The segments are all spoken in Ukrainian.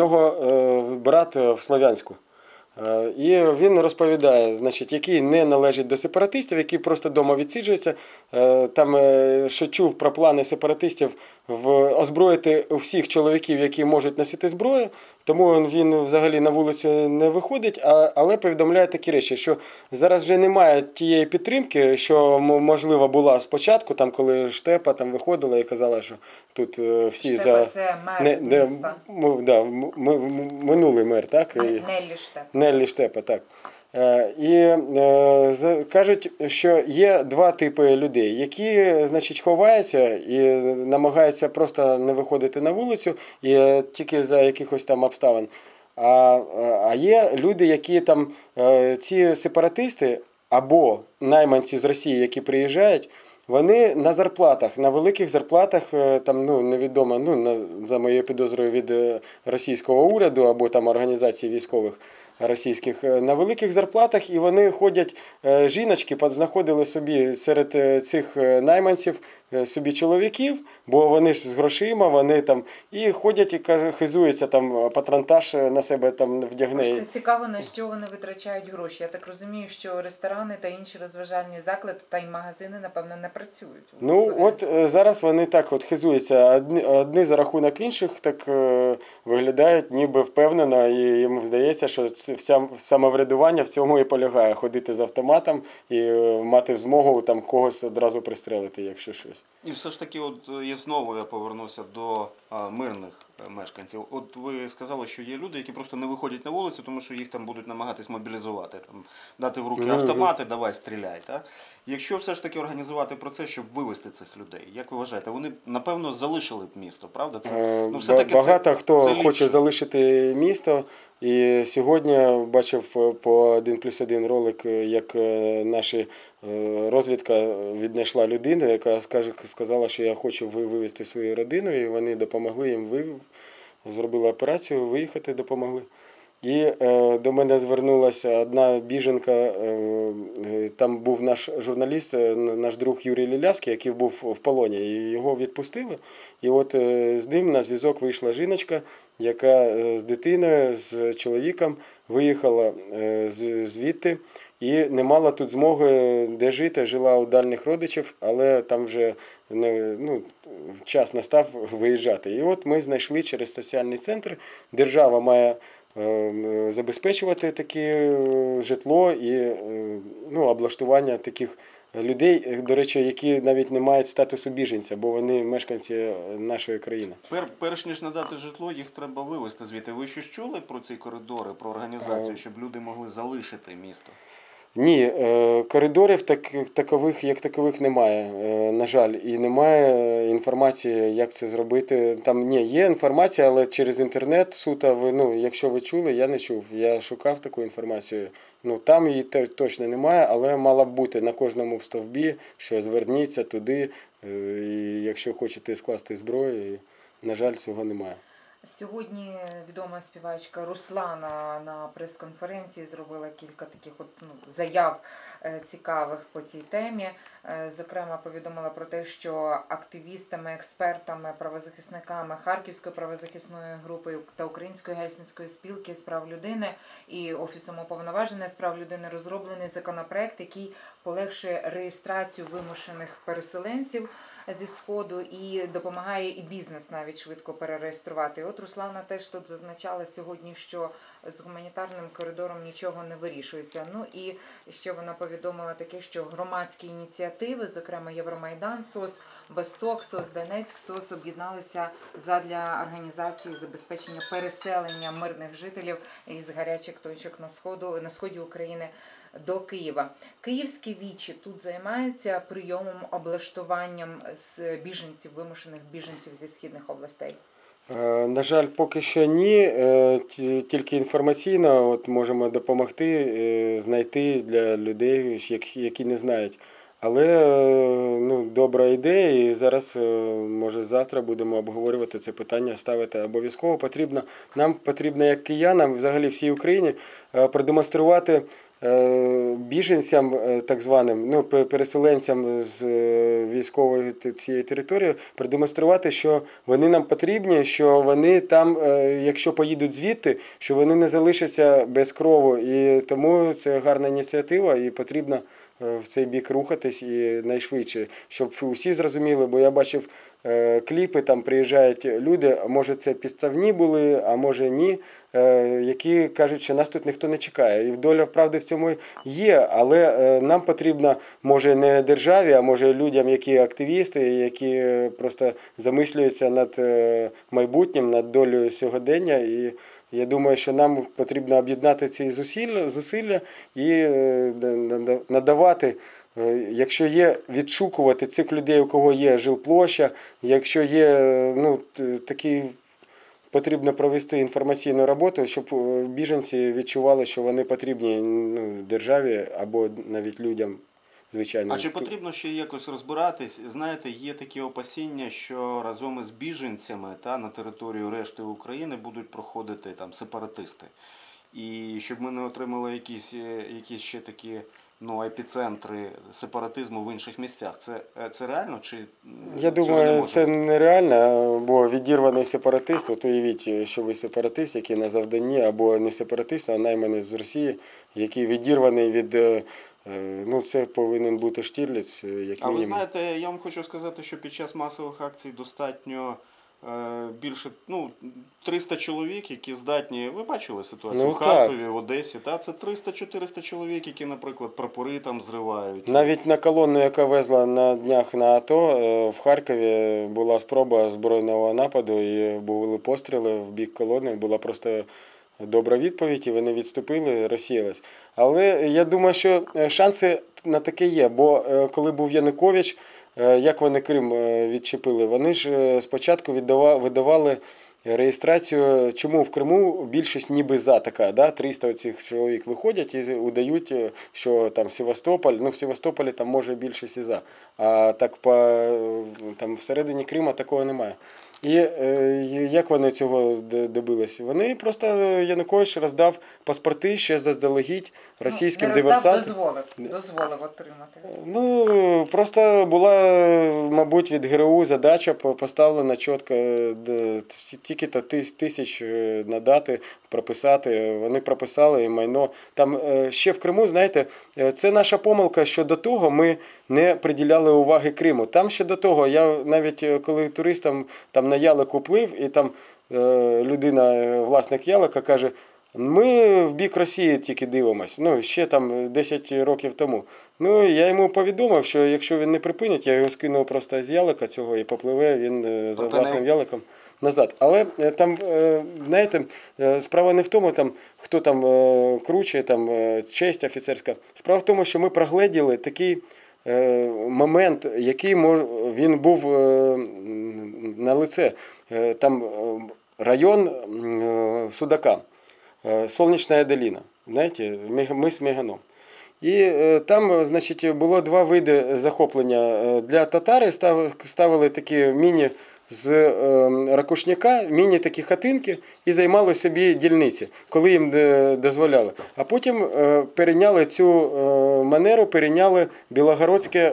Його е, брат е, в Слов'янську. Е, І він розповідає, значить, які не належать до сепаратистів, які просто вдома відсиджуються. Е, Там, е, що чув про плани сепаратистів в озброїти всіх чоловіків, які можуть носити зброю. Тому він взагалі на вулицю не виходить, але повідомляє такі речі, що зараз вже немає тієї підтримки, що можливо була спочатку, там коли штепа там виходила і казала, що тут всі Штепа за це мер не, міста. да, минулий мер, так? І- Неллі Штеп. Неллі Штепа, так. Е, І е, кажуть, що є два типи людей, які значить, ховаються і намагаються просто не виходити на вулицю і е, тільки за якихось там обставин. А, а є люди, які там, ці сепаратисти або найманці з Росії, які приїжджають, вони на зарплатах, на великих зарплатах, там ну невідомо, ну за моєю підозрою від російського уряду або там організації військових російських е, на великих зарплатах, і вони ходять е, жіночки, знаходили собі серед е, цих найманців собі чоловіків, бо вони ж з грошима, вони там і ходять і каже, хизуються там патронтаж на себе там вдягне. Просто цікаво, на що вони витрачають гроші. Я так розумію, що ресторани та інші розважальні заклади та й магазини, напевно, не працюють. Ну, от зараз вони так от хизуються. Одні, одні за рахунок інших так виглядають ніби впевнено, і їм здається, що це вся самоврядування в цьому і полягає. Ходити з автоматом і е, мати змогу там когось одразу пристрелити, якщо щось. І все ж таки, от і я знову я повернуся до мирних е, мешканців. От ви сказали, що є люди, які просто не виходять на вулицю, тому що їх там будуть намагатись мобілізувати, там дати в руки автомати, давай стріляй. Та? Якщо все ж таки організувати процес, щоб вивести цих людей, як ви вважаєте, вони напевно залишили б місто, правда? Це Е, ну, все-таки Багато це- хто це хоче залишити місто. І сьогодні бачив е, по 1 плюс 1 ролик, е, як наша розвідка віднайшла людину, яка сказала, що я хочу ви- вивезти свою родину, і вони допомогли їм зробили операцію, виїхати допомогли. І е, до мене звернулася одна біженка. Е, е, там був наш журналіст, е, наш друг Юрій Лілявський, який був в полоні. І його відпустили. І от е, з ним на зв'язок вийшла жіночка, яка е, з дитиною, з чоловіком виїхала е, звідти і не мала тут змоги де жити, жила у дальніх родичів, але там вже не, ну, час настав виїжджати. І от ми знайшли через соціальний центр. Держава має е, забезпечувати таке е, житло і е, ну, облаштування таких людей, е, до речі, які навіть не мають статусу біженця, бо вони мешканці е, нашої країни. Пер, перш ніж надати житло, їх треба вивезти звідти. Ви щось чули про ці коридори, про організацію, щоб люди могли залишити місто? Ні, е, коридорів так, такових, як такових немає, е, на жаль, і немає е, інформації, як це зробити. Там ні, є інформація, але через інтернет суто ви, ну, якщо ви чули, я не чув. Я шукав таку інформацію. Ну там її точно немає, але мала б бути на кожному стовбі, що зверніться туди, і якщо хочете скласти зброю, і, на жаль, цього немає. Сьогодні відома співачка Руслана на прес-конференції зробила кілька таких от ну, заяв е, цікавих по цій темі. Е, Зокрема, повідомила про те, що активістами, експертами, правозахисниками Харківської правозахисної групи та Української гельсінської спілки з прав людини і Офісом уповноваженої з прав людини розроблений законопроект, який полегшує реєстрацію вимушених переселенців зі сходу і допомагає і бізнес навіть швидко перереєструвати. От Руслана теж тут зазначала сьогодні, що з гуманітарним коридором нічого не вирішується. Ну і ще вона повідомила таке, що громадські ініціативи, зокрема Євромайдан, СОС, Восток, СОС, Донецьк, СОС об'єдналися задля організації забезпечення переселення мирних жителів із гарячих точок на сходу на сході України до Києва. Київські вічі тут займаються прийомом облаштуванням з біженців, вимушених біженців зі східних областей. Е, На жаль, поки що ні. Е, Тільки інформаційно от можемо допомогти е, знайти для людей, які не знають. Але ну, добра ідея, і зараз, може, завтра будемо обговорювати це питання, ставити обов'язково потрібно. Нам потрібно, як киянам, взагалі всій Україні, продемонструвати біженцям, е, так званим, ну, переселенцям з е, військової цієї території, продемонструвати, що вони нам потрібні, що вони там, е, якщо поїдуть звідти, що вони не залишаться без крову. І тому це гарна ініціатива і потрібно е, в цей бік рухатись і найшвидше, щоб усі зрозуміли, бо я бачив е, кліпи, там приїжджають люди, може це підставні були, а може ні, е, які кажуть, що нас тут ніхто не чекає. І доля правди в цьому є, але е, нам потрібно, може, не державі, а може людям, які активісти, які е, просто замислюються над е, майбутнім, над долею сьогодення. І я думаю, що нам потрібно об'єднати ці зусилля, зусилля і е, надавати. Е, Якщо є відшукувати цих людей, у кого є жилплоща, якщо є е, ну, такі, потрібно провести інформаційну роботу, щоб е, біженці відчували, що вони потрібні ну, державі або навіть людям, звичайно. А чи потрібно ще якось розбиратись? Знаєте, є такі опасіння, що разом із біженцями та на територію решти України будуть проходити там сепаратисти. І щоб ми не отримали якісь, якісь ще такі ну, епіцентри сепаратизму в інших місцях. Це, е, це реально чи Я цього не думаю, це нереально, бо відірваний сепаратист, от уявіть, що ви сепаратист, який на завданні, або не сепаратист, а найманець з Росії, який відірваний від. е, е, Ну, це повинен бути Штірліц, е, як А ви знаєте, я вам хочу сказати, що під час масових акцій достатньо е, більше ну, 300 чоловік, які здатні. Ви бачили ситуацію Ну, в Харкові, в Одесі. Та це 300-400 чоловік, які, наприклад, прапори там зривають. Навіть на колону, яка везла на днях на АТО, е, в Харкові була спроба збройного нападу, і були постріли в бік колони. Була просто добра відповідь, і вони відступили, розсіялись. Але я думаю, що е, шанси на таке є. Бо е, коли був Янукович, е, як вони Крим е, відчепили? Вони ж е, спочатку видавали. Реєстрацію, чому в Криму більшість ніби за така, да? 300 цих чоловік виходять і удають, е, що там Севастополь, ну в Севастополі там може більшість і за. А так по е, там всередині Крима такого немає. І е, як вони цього добились? Вони просто е, Янукович роздав паспорти ще заздалегідь російським ну, не роздав, диверсантам. дозволив, дозволив отримати. Ну, просто була, мабуть, від ГРУ задача поставлена чітко е, тільки то тисяч е, надати, прописати. Вони прописали і майно. Там е, ще в Криму, знаєте, е, це наша помилка, що до того ми не приділяли уваги Криму. Там ще до того, я навіть е, коли туристам там на ялику плив, і там е, людина, е, власник ялика, каже. Ми в бік Росії тільки дивимося. Ну, ще там 10 років тому. Ну, я йому повідомив, що якщо він не припинить, я його скинув просто з ялика цього і попливе він е, за власним яликом назад. Але там, знаєте, справа не в тому, там, хто там круче, там, честь офіцерська. Справа в тому, що ми прогледіли такий момент, який він був на лице. Е, Там е, район е, Судака. Солнечная долина, Мега- мис Меганом. І там, значить, було два види захоплення. Для татари ставили такі міні з ракушняка, міні такі хатинки і займали собі дільниці, коли їм дозволяли. А потім перейняли цю манеру, перейняли Білогородське,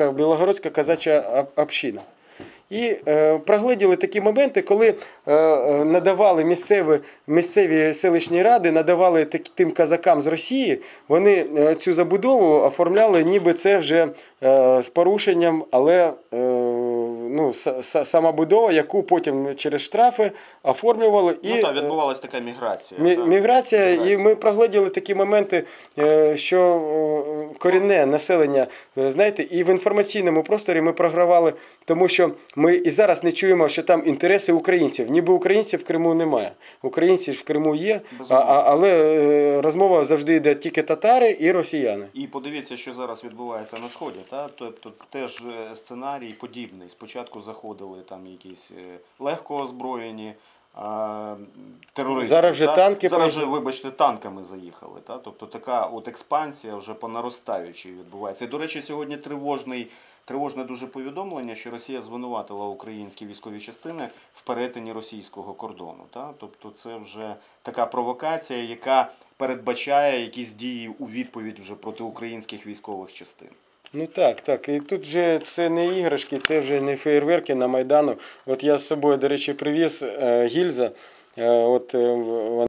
е, Білогородська казача об- община. І е, прогледіли такі моменти, коли е, е, надавали місцеві, місцеві селищні ради, надавали так, тим казакам з Росії, вони е, цю забудову оформляли, ніби це вже е, з порушенням, але е, ну, сама будова, яку потім через штрафи оформлювали. І, Ну так, е, відбувалася така міграція. Мі- так. Міграція, і ми прогледіли такі моменти, е, що корінне населення, е, знаєте, і в інформаційному просторі ми програвали, тому що ми і зараз не чуємо, що там інтереси українців. Ніби українців в Криму немає. Українці ж в Криму є, а, а, але е, розмова завжди йде тільки татари і росіяни. І подивіться, що зараз відбувається на сході. Та? Тобто теж е, сценарій подібний. Спочатку заходили там якісь легко озброєні, терористів. Зараз вже та? танки Зараз вже, вибачте, танками заїхали. Та? Тобто така от експансія вже по наростаючій відбувається. І, до речі, сьогодні тривожний, тривожне дуже повідомлення, що Росія звинуватила українські військові частини в перетині російського кордону. Та? Тобто це вже така провокація, яка передбачає якісь дії у відповідь вже проти українських військових частин. Ну так, так. І тут же це не іграшки, це вже не феєрверки на Майдану. От я з собою, до речі, привіз е, гільза. Е, от е,